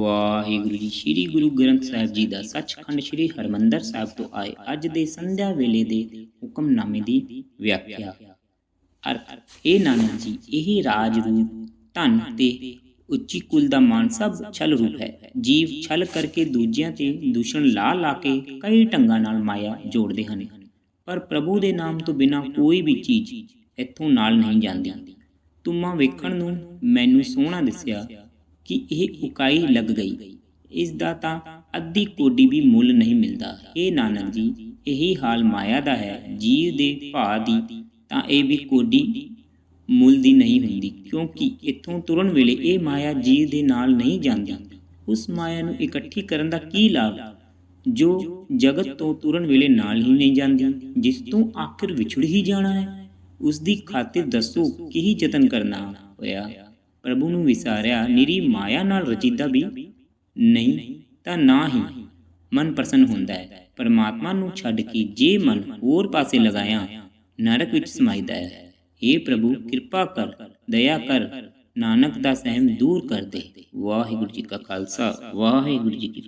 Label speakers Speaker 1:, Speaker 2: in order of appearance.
Speaker 1: ਵਾਹਿਗੁਰੂ ਜੀ, ਸ੍ਰੀ ਗੁਰੂ ਗ੍ਰੰਥ ਸਾਹਿਬ ਜੀ ਦਾ ਸੱਚਖੰਡ ਸ੍ਰੀ ਹਰਮੰਦਰ ਸਾਹਿਬ ਤੋਂ ਆਏ ਅੱਜ ਦੇ ਸੰਧਿਆ ਵੇਲੇ ਦੇ ਹੁਕਮਨਾਮੇ ਦੀ ਵਿਆਖਿਆ। ਅਰਥ ਇਹ ਨਾਨਕ ਜੀ, ਇਹ ਰਾਜ ਰੂਪ, ਧਨ ਤੇ ਉੱਚੀ ਕੁਲ ਦਾ ਮਾਨ ਸਭ ਛਲ ਰੂਪ ਹੈ। ਜੀਵ ਛਲ ਕਰਕੇ ਦੂਜਿਆਂ ਤੇ ਦੂਸ਼ਣ ਲਾ ਲਾ ਕੇ ਕਈ ਢੰਗਾਂ ਨਾਲ ਮਾਇਆ ਜੋੜਦੇ ਹਨ। ਪਰ ਪ੍ਰਭੂ ਦੇ ਨਾਮ ਤੋਂ ਬਿਨਾ ਕੋਈ ਵੀ ਚੀਜ਼ ਇੱਥੋਂ ਨਾਲ ਨਹੀਂ ਜਾਂਦੀ। ਤੁਮਾਂ ਵੇਖਣ ਨੂੰ ਮੈਨੂੰ ਸੋਹਣਾ ਦਿਸਿਆ ਕਿ ਇਹ ਉਕਾਈ ਲੱਗ ਗਈ। ਇਸ ਦਾ ਤਾਂ ਅੱਧੀ ਕੋਡੀ ਵੀ ਮੁੱਲ ਨਹੀਂ ਮਿਲਦਾ। ਇਹ ਨਾਨਕ ਜੀ, ਇਹੀ ਹਾਲ ਮਾਇਆ ਦਾ ਹੈ। ਜੀਵ ਦੇ ਭਾ ਦੀ ਤਾਂ ਇਹ ਵੀ ਕੋਡੀ ਮੁੱਲ ਦੀ ਨਹੀਂ ਹੁੰਦੀ, ਕਿਉਂਕਿ ਇੱਥੋਂ ਤੁਰਨ ਵੇਲੇ ਇਹ ਮਾਇਆ ਜੀਵ ਦੇ ਨਾਲ ਨਹੀਂ ਜਾਂਦੀ। ਉਸ ਮਾਇਆ ਨੂੰ ਇਕੱਠੀ ਕਰਨ ਦਾ ਕੀ ਲਾਭ? ਜੋ ਜਗਤ ਤੋਂ ਤੁਰਨ ਵੇਲੇ ਨਾਲ ਹੀ ਨਹੀਂ ਜਾਂਦੀ, ਜਿਸ ਤੋਂ ਆਖਿਰ ਵਿਛੜ ਹੀ ਜਾਣਾ ਹੈ। ਉਸ ਦੀ ਖਾਤਰ ਦੱਸੋ, ਕੀ ਯਤਨ ਕਰਨਾ ਹੋਇਆ? ਪ੍ਰਭੂ ਨੂੰ ਵਿਸਾਰਿਆ, ਨਿਰੀ ਮਾਇਆ ਨਾਲ ਰਚੀਦਾ ਵੀ ਨਹੀਂ ਤਾਂ ਨਾ ਹੀ ਮਨ ਪ੍ਰਸੰਨ ਹੁੰਦਾ ਹੈ। ਪਰਮਾਤਮਾ ਨੂੰ ਛੱਡ ਕੇ ਜੇ ਮਨ ਹੋਰ ਪਾਸੇ ਲਗਾਇਆ, ਨਰਕ ਵਿੱਚ ਸਮਾਈਦਾ ਹੈ। हे ਪ੍ਰਭੂ, ਕਿਰਪਾ ਕਰ, ਦਇਆ ਕਰ, ਨਾਨਕ ਦਾ ਸਹਿਮ ਦੂਰ ਕਰ ਦੇ। ਵਾਹਿਗੁਰੂ ਜੀ ਕਾ ਖਾਲਸਾ, ਵਾਹਿਗੁਰੂ ਜੀ ਕੀ